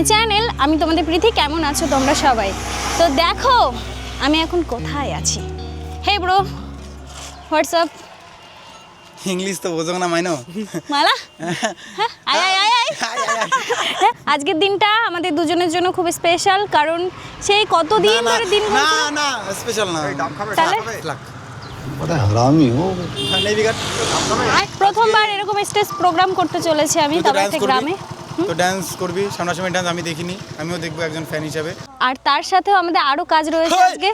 My channel আমি তোমাদের প্রীতি কেমন আছো তোমরা সবাই? তো দেখো আমি এখন কোথায় আছি? হে ব্রো হোয়াটসঅ্যাপ ইংলিশ তো বোঝো না মাইনো। মালা? হ্যাঁ, আয় আয় আয় হ্যাঁ, আজকের দিনটা আমাদের দুজনের জন্য খুব স্পেশাল কারণ সেই কত দিন ধরে দিন না না স্পেশাল না। তাহলে? প্রথমবার এরকম স্টেজ প্রোগ্রাম করতে চলেছে আমি তারপর গ্রামে। তো ডান্স করবি সামনাসামনি ডান্স আমি দেখিনি আমিও দেখব একজন ফ্যান হিসাবে। আর তার সাথেও আমাদের আরও কাজ রয়েছে আজকে।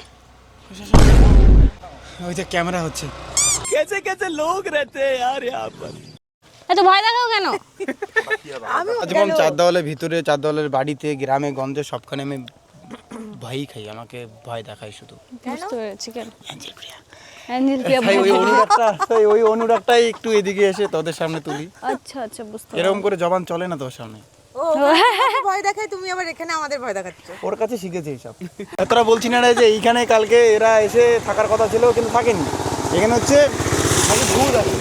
ওই যে ক্যামেরা হচ্ছে। এত ভয় দেখাও কেন? যেমন চার দেওয়ালের ভিতরে চার দেওয়ালের বাড়িতে গ্রামে গঞ্জে সবখানে আমি ভয়ই খাই আমাকে ভয় দেখায় শুধু। বুঝতে পেরেছি কেন? ওই ভয়- অনুরাগটা ওই অনুরাগটাই একটু এদিকে এসে তোদের সামনে তুলি। আচ্ছা আচ্ছা বুঝতে এরকম করে জবান চলে না তোর সামনে? ভয় দেখায় তুমি আবার এখানে আমাদের ভয় দেখাচ্ছ। ওর কাছে শিখেছে এইসব। তোরা বলছি না যে এইখানে কালকে এরা এসে থাকার কথা ছিল কিন্তু থাকেনি। এখানে হচ্ছে ভূত আছে।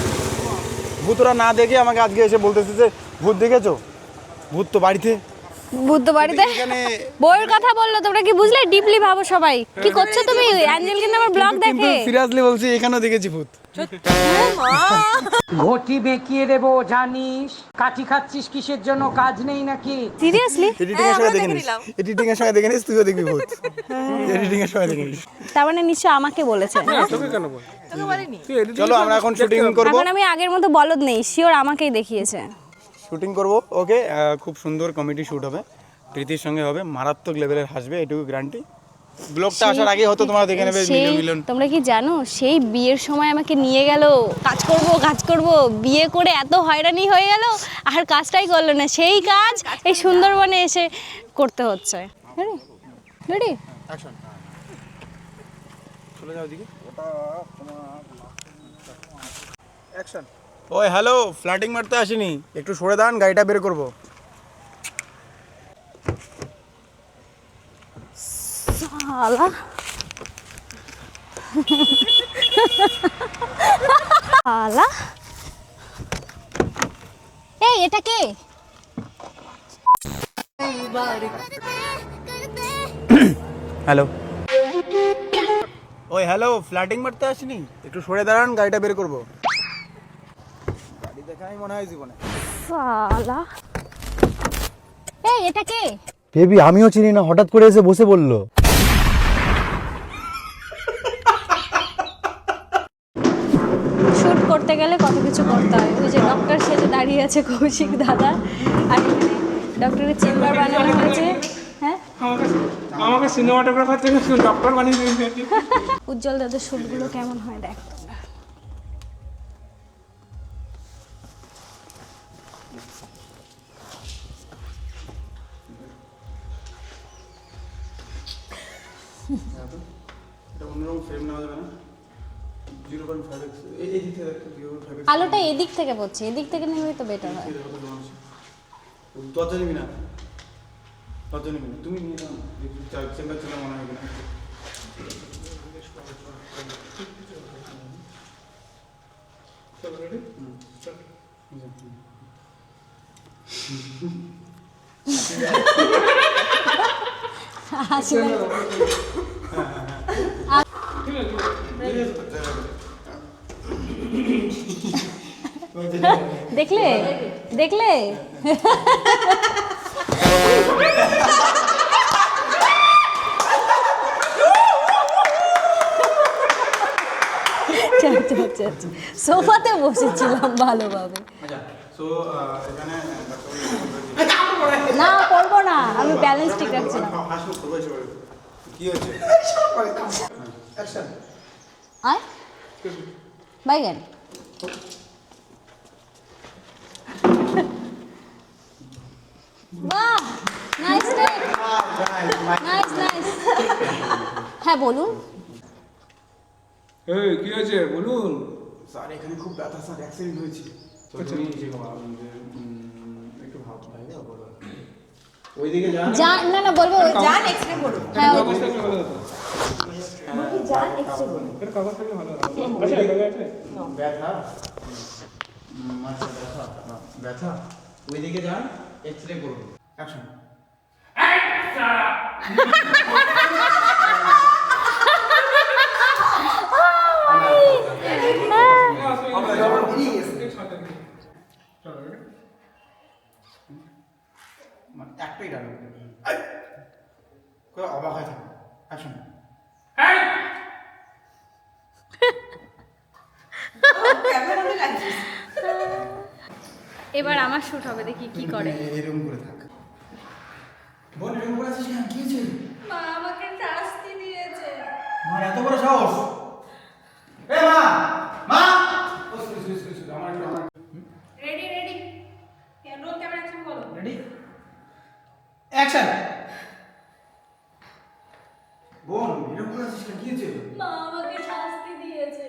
ভূত ওরা না দেখে আমাকে আজকে এসে বলতেছে যে ভূত দেখেছ? ভূত তো বাড়িতে। বুদ্ধ বাড়িতে বইয়ের কথা বলল তোমরা কি বুঝলে? ডিপলি ভাবো সবাই। কি করছ তুমি? অ্যাঞ্জেল কিন্তু আমার ব্লগ দেখে। সিরিয়াসলি বলছি এখানেও দেখেছি ভূত। ঘটি বেঁকিয়ে দেবো জানিস? কাঠি খাচ্ছিস কিসের জন্য? কাজ নেই নাকি? সিরিয়াসলি এডিটিং এর সময় দেখে নিস। এডিটিং এর সময় দেখে নিস তুইও দেখবি ভূত। এডিটিং এর সময় দেখে নিস। তার মানে নিশ্চয় আমাকে বলেছে। তোকে বলেনি? চলো আমরা এখন শুটিং করব। এখন আমি আগের মতো বলদ নেই শিওর আমাকেই দেখিয়েছে। শুটিং করব। ওকে খুব সুন্দর কমেডি শুট হবে। প্রীতির সঙ্গে হবে মারাত্মক লেভেলের হাসবে এটুকু গ্যারান্টি ব্লগটা আসার আগে হয়তো তোমরা দেখে নেবে মিলিয়ন তোমরা কি জানো? সেই বিয়ের সময় আমাকে নিয়ে গেল। কাজ করব কাজ করব। বিয়ে করে এত হয়রানি হয়ে গেল আর কাজটাই করল না। সেই কাজ এই সুন্দরবনে এসে করতে হচ্ছে। রেডি অ্যাকশন চলে যাও দিকে অ্যাকশন ওই হ্যালো ফ্ল্যাটিং মারতে আসিনি। একটু সরে দাঁড়ান গাড়িটা বের করব। শালা শালা এই এটা কে? হ্যালো। ওই হ্যালো ফ্ল্যাটিং মারতে আসিনি? একটু সরে দাঁড়ান গাড়িটা বের করব। দেখাই মনে হয় জীবনে। শালা এই এটা কে? বেবি আমিও চিনি না হঠাৎ করে এসে বসে বলল। শুট করতে গেলে কত কিছু করতে হয়। ওই যে ডক্টর সেজে দাঁড়িয়ে আছে কৌশিক দাদা আর এখানে ডক্টরের চেম্বার বানানো হয়েছে। হ্যাঁ? আমাকে আমাকে সিনেমাটোগ্রাফার থেকে ডক্টর বানিয়ে উজ্জ্বল দাদার শ্যুটগুলো কেমন হয় দেখ। আলোটা এদিক থেকে পড়ছে এদিক থেকে নিলে তো বেটার হয়। দরজা নিবি না। দরজা নিবি না তুমি নিয়ে যাও চেম্বার ছিল মনে হয় কিনা দেখলে দেখলে আচ্ছা, আচ্ছা, আচ্ছা, আচ্ছা। সোফাতে বসেছিলাম ভালোভাবে আচ্ছা সো এখানে না করব না আমি ব্যালেন্স ঠিক কি অ্যাকশন আয়। বাইগান বাহ নাইস নাইস নাইস হ্যাঁ বলুন। এই কি হয়েছে? বলুন। স্যার এখানে খুব ব্যথা স্যার অ্যাক্সিডেন্ট হয়েছে তো তুমি যে ভাবুন যে উম, একটু ভাব ভাই বলো ওইদিকে যান। যা না না বলব যান এক্সরে করো হ্যাঁ ভালো হতো এর কাগজ থাকলে ভালো হতো আচ্ছা এই ব্যথা? আচ্ছা ব্যথা ব্যথা? ওইদিকে যান এক্স রে করুন অ্যাকশন একটাই ডায়লগ অবাক হয়ে থাকে। অ্যাকশন এবার আমার শুট হবে দেখি কি করে। এরকম করে থাক। বোন এরকম করে আছিস কেন? কি হয়েছে? মা আমাকে শাস্তি দিয়েছে। মা এত বড় সাহস? এ মা মা ও সরি সরি সরি সরি আমার একটু আমার ready ready roll camera action বলো রেডি অ্যাকশন বোন এরকম করে আছিস কেন? কি হয়েছে? মা আমাকে শাস্তি দিয়েছে।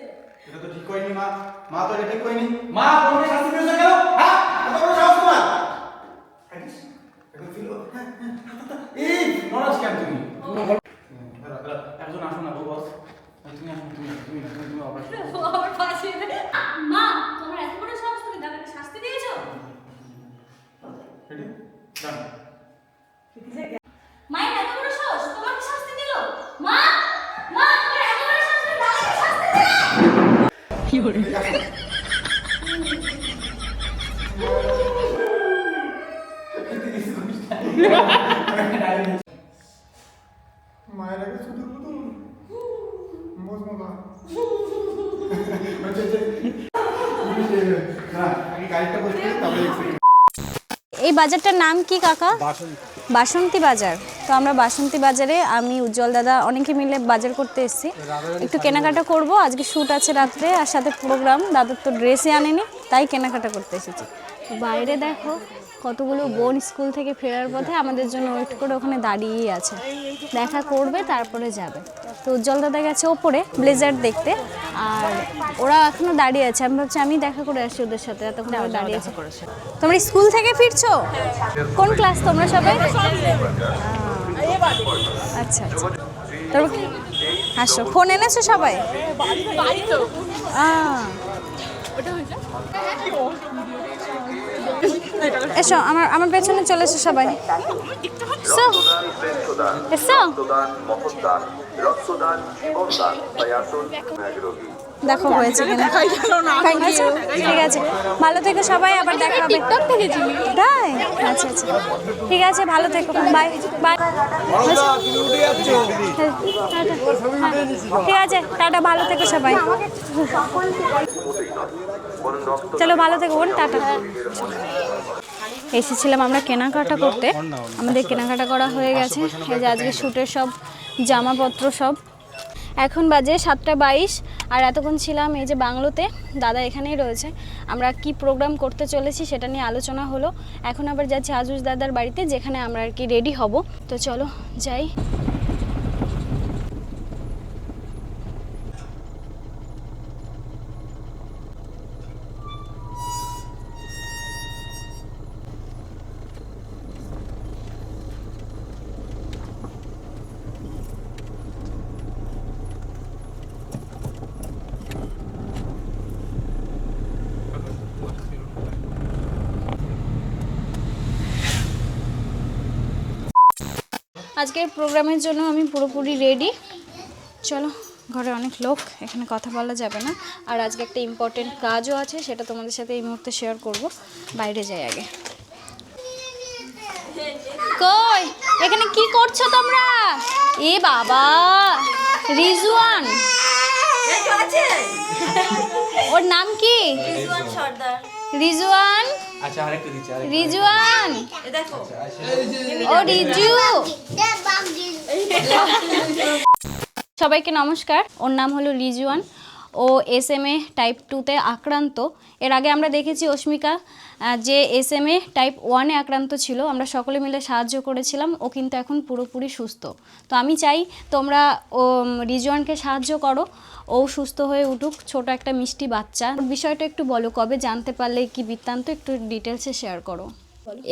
এটা তো ঠিক করেনি মা। মা তো এটা ঠিক করেনি। মা বোনকে শাস্তি দিয়েছে কেন? হ্যাঁ? এত বড় সাহস তোমার? এখন হ্যাঁ, হ্যাঁ, হাত। এই নড়াস কেন তুমি? একজন আসুন না বস। তুমি আসুন তুমি তুমি তুমি তুমি অপারেশন ও আমার পাশে। মা তোমার এত বড় সাহস তুমি দাদাকে শাস্তি দিয়েছ? রেডি ডান 夜 বাজারটার নাম কি কাকা? বাসন্তী। বাজার। তো আমরা বাসন্তী বাজারে আমি উজ্জ্বল দাদা অনেকে মিলে বাজার করতে এসেছি। একটু কেনাকাটা করব। আজকে শ্যুট আছে রাত্রে আর সাথে প্রোগ্রাম দাদার তো ড্রেসই আনেনি তাই কেনাকাটা করতে এসেছি। বাইরে দেখো কতগুলো বোন স্কুল থেকে ফেরার পথে আমাদের জন্য ওয়েট করে ওখানে দাঁড়িয়েই আছে। দেখা করবে তারপরে যাবে। তো উজ্জ্বল দাদা গেছে ওপরে ব্লেজার দেখতে। আর ওরা এখনও দাঁড়িয়ে আছে। আমি ভাবছি আমি দেখা করে আসি ওদের সাথে এতক্ষণ ওরা দাঁড়িয়ে আছে। তোমরা স্কুল থেকে ফিরছো? কোন ক্লাস তোমরা সবাই? আচ্ছা আচ্ছা। তারপর কি- হাসো ফোন এনেছো সবাই? আহ। এসো আমার আমার পেছনে চলে এসো সবাই। এসো। এসো। দেখো হয়েছে কিনা. ঠিক আছে। ভালো থেকো সবাই আবার দেখা হবে। তাই? আচ্ছা আচ্ছা। ঠিক আছে ভালো থেকো। বাই বাই ঠিক আছে টাটা ভালো থেকো সবাই। চলো ভালো থেকো বোন টাটা। এসেছিলাম আমরা কেনাকাটা করতে। আমাদের কেনাকাটা করা হয়ে গেছে। এই যে আজকে শ্যুটের সব, জামাপত্র সব। এখন বাজে সাতটা বাইশ, আর এতক্ষণ ছিলাম এই যে বাংলোতে। দাদা এখানেই রয়েছে। আমরা কি প্রোগ্রাম করতে চলেছি সেটা নিয়ে আলোচনা হলো। এখন আবার যাচ্ছি আজুস দাদার বাড়িতে, যেখানে আমরা আর কি রেডি হব। তো চলো, যাই। আজকের প্রোগ্রামের জন্য আমি পুরোপুরি রেডি চলো ঘরে অনেক লোক এখানে কথা বলা যাবে না। আর আজকে একটা ইম্পর্টেন্ট কাজও আছে সেটা তোমাদের সাথে এই মুহূর্তে শেয়ার করব। বাইরে যাই আগে। কই? এখানে কি করছ তোমরা? এ বাবা রিজওয়ান। ওর নাম কি? রিজওয়ান আচ্ছা আরেকটু দিচ্ছি রিজওয়ান? ও রিজু। সবাইকে নমস্কার। ওর নাম হলো রিজওয়ান। ও এস এম এ টাইপ টুতে আক্রান্ত। এর আগে আমরা দেখেছি অস্মিকা যে এস এম এ টাইপ ওয়ানে আক্রান্ত ছিল আমরা সকলে মিলে সাহায্য করেছিলাম ও কিন্তু এখন পুরোপুরি সুস্থ। তো আমি চাই তোমরা ও রিজওয়ানকে সাহায্য করো ও সুস্থ হয়ে উঠুক ছোট একটা মিষ্টি বাচ্চা। বিষয়টা একটু বলো কবে জানতে পারলে কি বৃত্তান্ত একটু ডিটেলসে শেয়ার করো।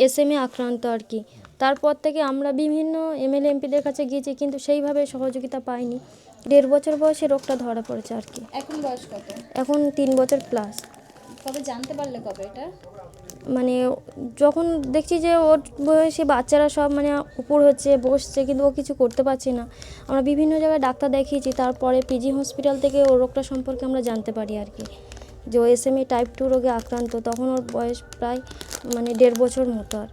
এস এম এ আক্রান্ত আর কি। তারপর থেকে আমরা বিভিন্ন এমএলএ এমপিদের কাছে গিয়েছি কিন্তু সেইভাবে সহযোগিতা পাইনি। দেড় বছর বয়সে রোগটা ধরা পড়েছে আর কি। এখন বয়স কত? এখন তিন বছর প্লাস কবে জানতে পারলে কবে এটা? মানে যখন দেখছি যে ওর বয়সে বাচ্চারা সব মানে উপর হচ্ছে, বসছে, কিন্তু ও কিছু করতে পারছে না। আমরা বিভিন্ন জায়গায় ডাক্তার দেখিয়েছি, তারপরে পিজি হসপিটাল থেকে ওর রোগটা সম্পর্কে আমরা জানতে পারি আর কি। যে ও S M A type two রোগে আক্রান্ত, তখন ওর বয়স প্রায় মানে দেড় বছর মতো আর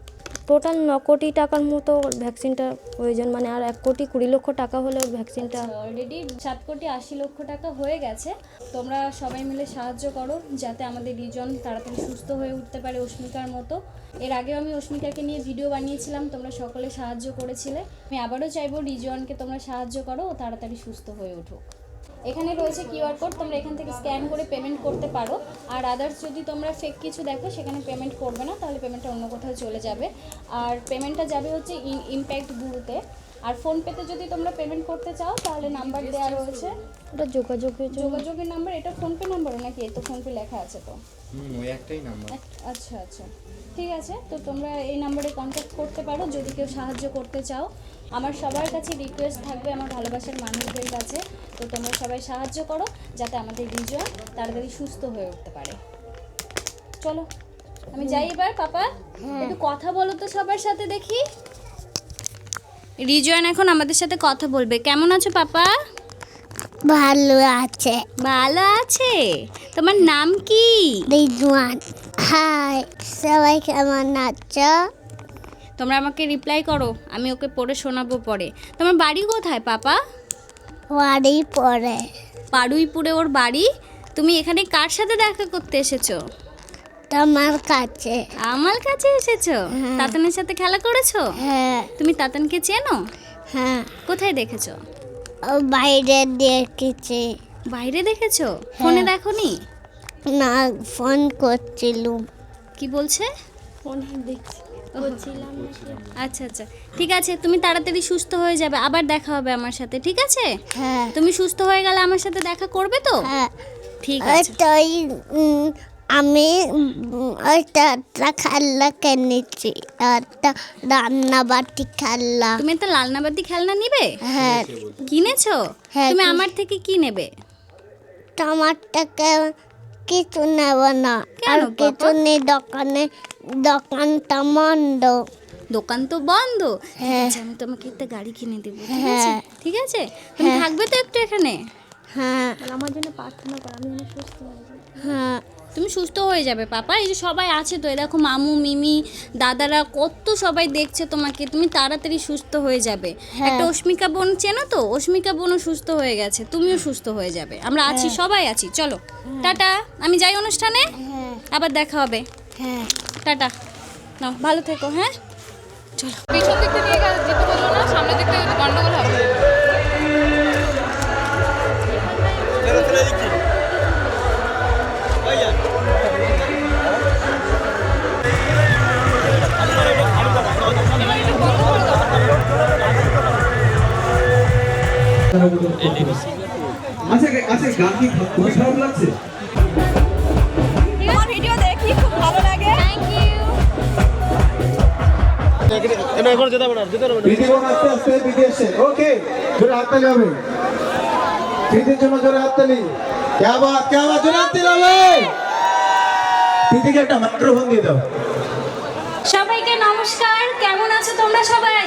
টোটাল ন কোটি টাকার মতো ভ্যাকসিনটা প্রয়োজন মানে আর এক কোটি কুড়ি লক্ষ টাকা হলে ভ্যাকসিনটা অলরেডি সাত কোটি আশি লক্ষ টাকা হয়ে গেছে। তোমরা সবাই মিলে সাহায্য করো যাতে আমাদের রিজন তাড়াতাড়ি সুস্থ হয়ে উঠতে পারে অস্মিকার মতো। এর আগেও আমি অস্মিকাকে নিয়ে ভিডিও বানিয়েছিলাম, তোমরা সকলে সাহায্য করেছিলে। আমি আবারও চাইব রিজনকে তোমরা সাহায্য করো ও তাড়াতাড়ি সুস্থ হয়ে উঠুক। এখানে রয়েছে কিউআর কোড তোমরা এখান থেকে স্ক্যান করে পেমেন্ট করতে পারো। আর আদার্স যদি তোমরা ফেক কিছু দেখো সেখানে পেমেন্ট করবে না তাহলে পেমেন্টটা অন্য কোথাও চলে যাবে। আর পেমেন্টটা যাবে হচ্ছে ইমপ্যাক্ট গুরুতে আর ফোনপেতে যদি তোমরা পেমেন্ট করতে চাও তাহলে নাম্বার দেওয়া রয়েছে। ওটা যোগাযোগের যোগাযোগের নাম্বার এটা ফোনপে নাম্বার নাকি? এই তো ফোনপে লেখা আছে তো। ওই একটাই নাম্বার আচ্ছা আচ্ছা। ঠিক আছে তো তোমরা এই নাম্বারে কন্ট্যাক্ট করতে পারো যদি কেউ সাহায্য করতে চাও। আমার সবার কাছে রিকোয়েস্ট থাকবে আমার ভালোবাসার মানুষদের কাছে। তো তোমরা সবাই সাহায্য করো যাতে আমাদের রিজন তাড়াতাড়ি সুস্থ হয়ে উঠতে পারে। চলো আমি যাই এবার পাপা। একটু কথা বলো তো সবার সাথে দেখি। রিজওয়ান এখন আমাদের সাথে কথা বলবে। কেমন আছো পাপা? ভালো আছে। ভালো আছে? তোমার নাম কি? রিজওয়ান। হাই সবাই কেমন আছো? তোমরা আমাকে রিপ্লাই করো আমি ওকে পড়ে শোনাবো পরে। তোমার বাড়ি কোথায় পাপা? বাড়ি পরে। পাড়ুইপুরে ওর বাড়ি? তুমি এখানে কার সাথে দেখা করতে এসেছ? তোমার কাছে। আমার কাছে এসেছ? তাতানের সাথে খেলা করেছ? হ্যাঁ। তুমি তাতানকে চেনো? হ্যাঁ। কোথায় দেখেছ? ও বাইরে দেখেছি। বাইরে দেখেছ? ফোনে দেখোনি? না ফোন করছিলুম। কি বলছে? ফোনে দেখছি। আচ্ছা আচ্ছা। ঠিক আছে তুমি তাড়াতাড়ি সুস্থ হয়ে যাবে। আবার দেখা হবে আমার সাথে ঠিক আছে? হ্যাঁ। তুমি সুস্থ হয়ে গেলে আমার সাথে দেখা করবে তো? হ্যাঁ। ঠিক আছে। আমি একটা খেলনা কিনেছি। একটা রান্না বাটি খেলনা। তুমি একটা লালনাবাতি খেলনা নিবে? হ্যাঁ। কিনেছো? হ্যাঁ, তুমি আমার থেকে কি নেবে? তোমার থেকে কিছু নেব না। কেন, আর? কিছু নেই দোকানে। দোকানটা মন্দ দোকান তো বন্ধ? হ্যাঁ। আছে, আমি তোমাকে একটা গাড়ি কিনে দেবো ঠিক আছে? হ্যাঁ। ঠিক আছে? তুমি থাকবে তো একটু এখানে? হ্যাঁ। আমার জন্য প্রার্থনা কর আমি যেন সুস্থ হ্যাঁ তুমি সুস্থ হয়ে যাবে পাপা। এই যে সবাই আছে তো দেখো মামু মিমি দাদারা কত সবাই দেখছে তোমাকে। তুমি তাড়াতাড়ি সুস্থ হয়ে যাবে। হ্যাঁ। একটা অস্মিকা বোন চেনো তো? অস্মিকা বোনও সুস্থ হয়ে গেছে তুমিও সুস্থ হয়ে যাবে। আমরা আছি সবাই আছি। চলো। টাটা। আমি যাই অনুষ্ঠানে? হ্যাঁ। আবার দেখা হবে। হ্যাঁ। টাটা। নাও, ভালো থেকো হ্যাঁ? চলো। পিছন দিক থেকে যেতে বলল না, সামনের দিক থেকে গন্ডগোল হবে। আচ্ছা আচ্ছা গান কি খুবই খারাপ লাগছে? সবাইকে নমস্কার, কেমন আছো তোমরা সবাই?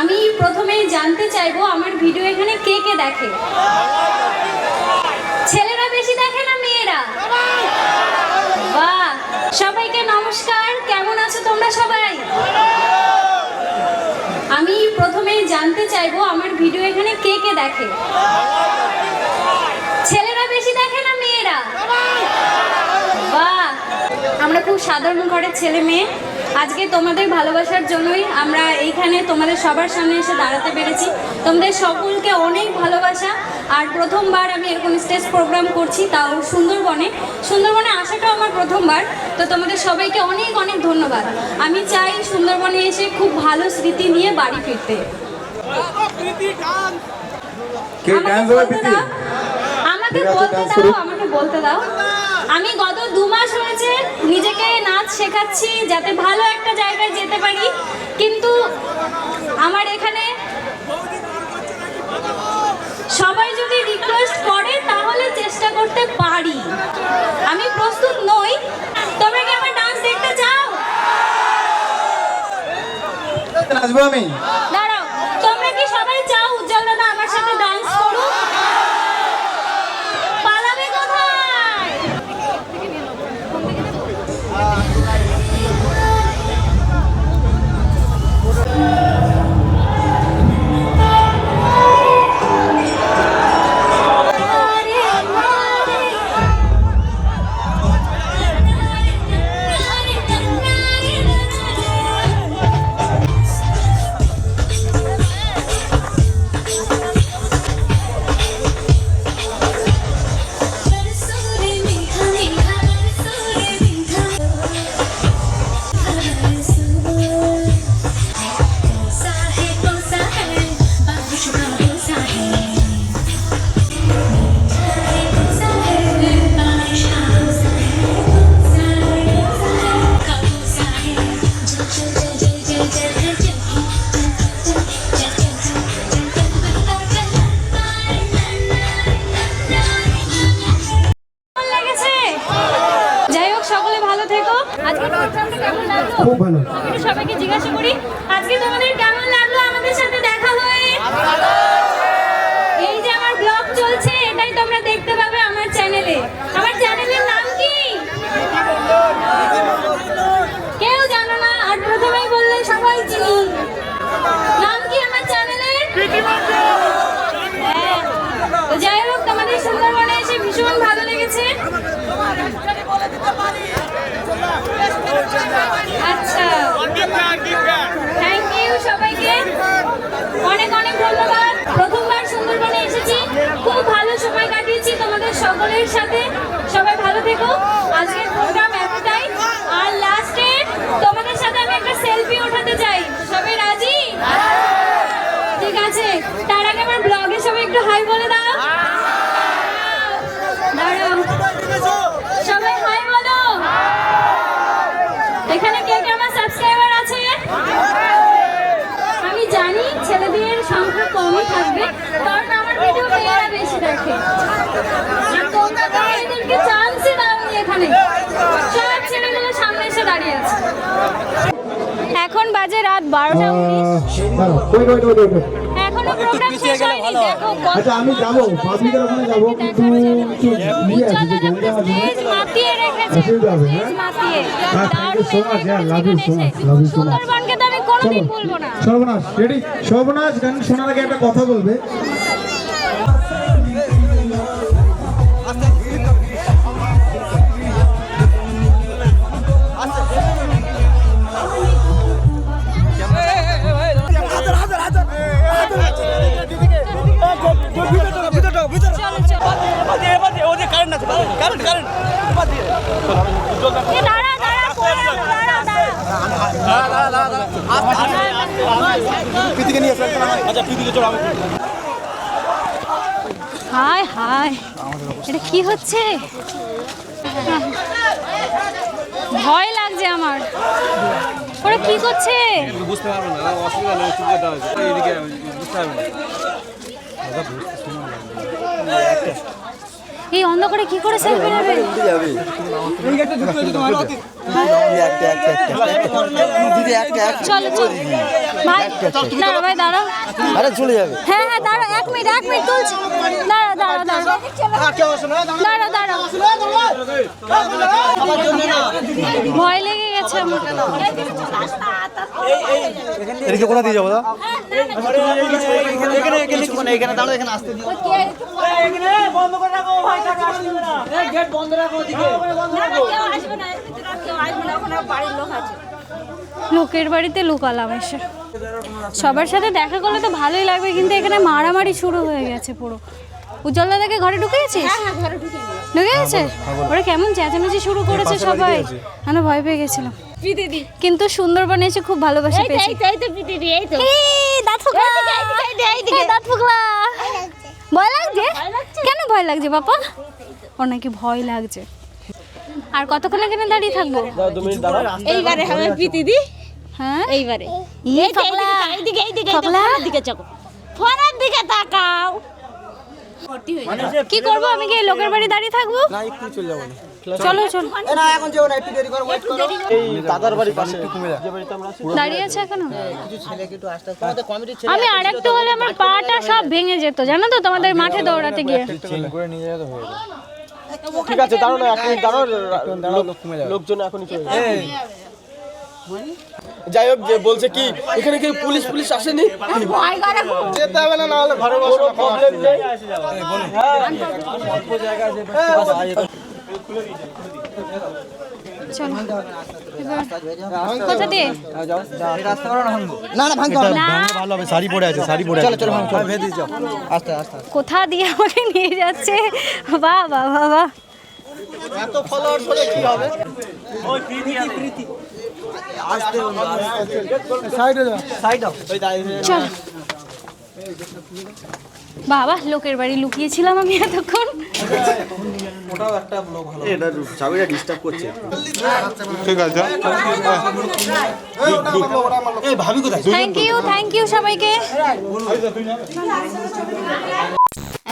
আমি প্রথমেই জানতে চাইব, আমার ভিডিও এখানে কে কে দেখে? ছেলেরা বেশি দেখে না মেয়েরা? বাহ, সবাইকে নমস্কার, কেমন আছো তোমরা সবাই? আমি প্রথমেই জানতে চাইব আমার ভিডিও এখানে কে কে দেখে? ছেলেরা বেশি দেখে না মেয়েরা? বাহ! আমরা খুব সাধারণ ঘরের ছেলে মেয়ে। আজকে তোমাদের ভালোবাসার জন্যই আমরা এইখানে তোমাদের সবার সামনে এসে দাঁড়াতে পেরেছি। তোমাদের সকলকে অনেক ভালোবাসা। আর প্রথমবার আমি এরকম স্টেজ প্রোগ্রাম করছি তাও সুন্দরবনে। সুন্দরবনে আসাটাও আমার প্রথমবার। তো তোমাদের সবাইকে অনেক অনেক ধন্যবাদ। আমি চাই সুন্দরবনে এসে খুব ভালো স্মৃতি নিয়ে বাড়ি ফিরতে। আমাকে বলতে দাও। আমাকে বলতে দাও। আমি গত দু মাস হয়েছে নিজেকে নাচ শেখাচ্ছি যাতে ভালো একটা জায়গায় যেতে পারি। কিন্তু আমার এখানে সবাই যদি রিকোয়েস্ট করে তাহলে চেষ্টা করতে পারি। আমি প্রস্তুত নই। তোমরা কি আমার ডান্স দেখতে চাও? নাচবো আমি? ধন্যবাদ। প্রথমবার সুন্দরবনে এসেছি। খুব ভালো সময় কাটিয়েছি তোমাদের সকলের সাথে। সবাই ভালো থেকো। আজকের প্রোগ্রাম এতটাই। আর লাস্টে তোমাদের সাথে আমি একটা সেলফি ওঠাতে চাই। সবাই রাজি? ঠিক আছে। তার আগে আমার ব্লগে সবাই একটু হাই বলে দাও দাঁড়াও সবাই হাই বলো এখানে কে কে আমার সাবস্ক্রাইবার আছে আমি জানি ছেলেদের সংখ্যা কমই থাকবে কারণ আমার ভিডিও মেয়েরা বেশি দেখে। চান্সই এখানে। সব ছেলেগুলো সামনে এসে দাঁড়িয়ে আছে। এখন বাজে রাত বারোটা এখনও প্রোগ্রাম শেষ হয়নি দেখো আচ্ছা আমি যাব ওখানে যাব। কিন্তু ইয়ে স্টেজ মাতিয়ে রেখেছে হ্যাঁ? স্টেজ মাতিয়ে। হ্যাঁ, দারুণ সুন্দরবনকে তো আমি কোনোদিন ভুলবো না। সর্বনাশ রেডি? সর্বনাশ গান শোনার আগে একটা কথা বলবে। হায় হায়। এটা কি হচ্ছে? ভয় লাগছে আমার। ওরা কি করছে? বুঝতে পারব না অসুবিধা নেই বুঝতে পারব না। এই অন্ধকারে কি করে সেলফি নেবে? চলো চলো। ভাই দাঁড়া ভাই দাঁড়া আরে চলে যাবে। হ্যাঁ হ্যাঁ দাঁড়া এক মিনিট এক মিনিট তুলছি। দাঁড়া দাঁড়া দাঁড়া দাঁড়া দাঁড়া ভয় লেগে এদিকে কোথা দিয়ে যাব দা লোকের বাড়িতে লুকালাম এসে। সবার সাথে দেখা করলে তো ভালোই লাগবে কিন্তু এখানে মারামারি শুরু হয়ে গেছে পুরো। উজ্জ্বল দাদাকে ঘরে ঢুকে গেছিস ঢুকে গেছে ওরা কেমন চেঁচামেচি শুরু করেছে সবাই? আমি ভয় পেয়ে গেছিলাম। কিন্তু সুন্দরবনে এসে খুব ভালোবাসা পেয়েছি। এই, দাঁত ফুকলা। এই, দাঁত ফুকলা। ভয় লাগছে। কেন ভয় লাগছে বাবা ওর নাকি ভয় লাগছে। আর কতক্ষণ এখানে দাঁড়িয়ে থাকব? এইবারে হবে প্রীতিদি হ্যাঁ? এইবারে। এইদিকে এইদিকে ফকলা। দিকে চকো ফোনের দিকে তাকাও। কি করব? আমি কি লোকের বাড়ি দাঁড়িয়ে থাকব? না একটু চলে যাব চলো চলো। না এখন যেও না একটু দেরি করো ওয়েট করো। এই দাদার বাড়ির পাশে। যে বাড়িতে আমরা আছি দাঁড়িয়ে আছে এখনও? কিছু ছেলেকে একটু আসতে তোমাদের কমিটির ছেলে আমি আর একটু হলে আমার পাটা সব ভেঙে যেত জানো তো? তোমাদের মাঠে দৌড়াতে গিয়ে। ঠিক আছে দাঁড়ো না এক মিনিট দাঁড়ো লোকজন এখনই চলে যাবে। যাই হোক যে বলছে কি এখানে কি পুলিশ পুলিশ আসেনি? যেতে হবে না হলে ঘরে বসো প্রবলেম নেই কোথা দিয়ে। না না ভাঙতে হবে না। ভালো হবে শাড়ি পরে আছে শাড়ি পরে আছে। চলো চলো। ভেদি যাও। আস্তে আস্তে কোথা দিয়ে আমাকে নিয়ে যাচ্ছে? বাহ বাহ বাহ বাহ। এত ফলোয়ার্স হলে কি হবে? ওই দাঁড়িয়ে চল বাবা লোকের বাড়ি লুকিয়েছিলাম আমি এতক্ষণ। ঠিক আছে। এই ভাবি কোথায় থ্যাংক ইউ থ্যাংক ইউ সবাইকে।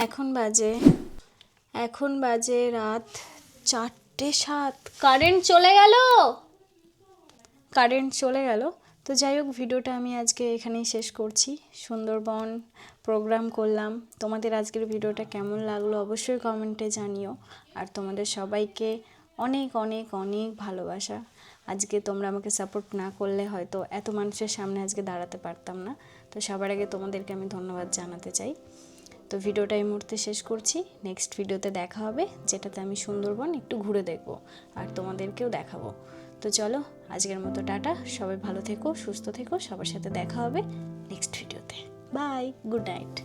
এখন বাজে এখন বাজে রাত চারটে সাত। কারেন্ট চলে গেল? কারেন্ট চলে গেল। তো যাই হোক ভিডিওটা আমি আজকে এখানেই শেষ করছি। সুন্দরবন প্রোগ্রাম করলাম। তোমাদের আজকের ভিডিওটা কেমন লাগল অবশ্যই কমেন্টে জানিও। আর তোমাদের সবাইকে অনেক অনেক অনেক ভালোবাসা। আজকে তোমরা আমাকে সাপোর্ট না করলে হয়তো এত মানুষের সামনে আজকে দাঁড়াতে পারতাম না। তো সবার আগে তোমাদেরকে আমি ধন্যবাদ জানাতে চাই। তো ভিডিওটা এই মুহূর্তে শেষ করছি। নেক্সট ভিডিওতে দেখা হবে, যেটাতে আমি সুন্দরবন একটু ঘুরে দেখব। আর তোমাদেরকেও দেখাবো। তো চলো আজকের মতো টাটা। সবাই ভালো থেকো, সুস্থ থেকো। সবার সাথে দেখা হবে নেক্সট ভিডিওতে বাই গুড নাইট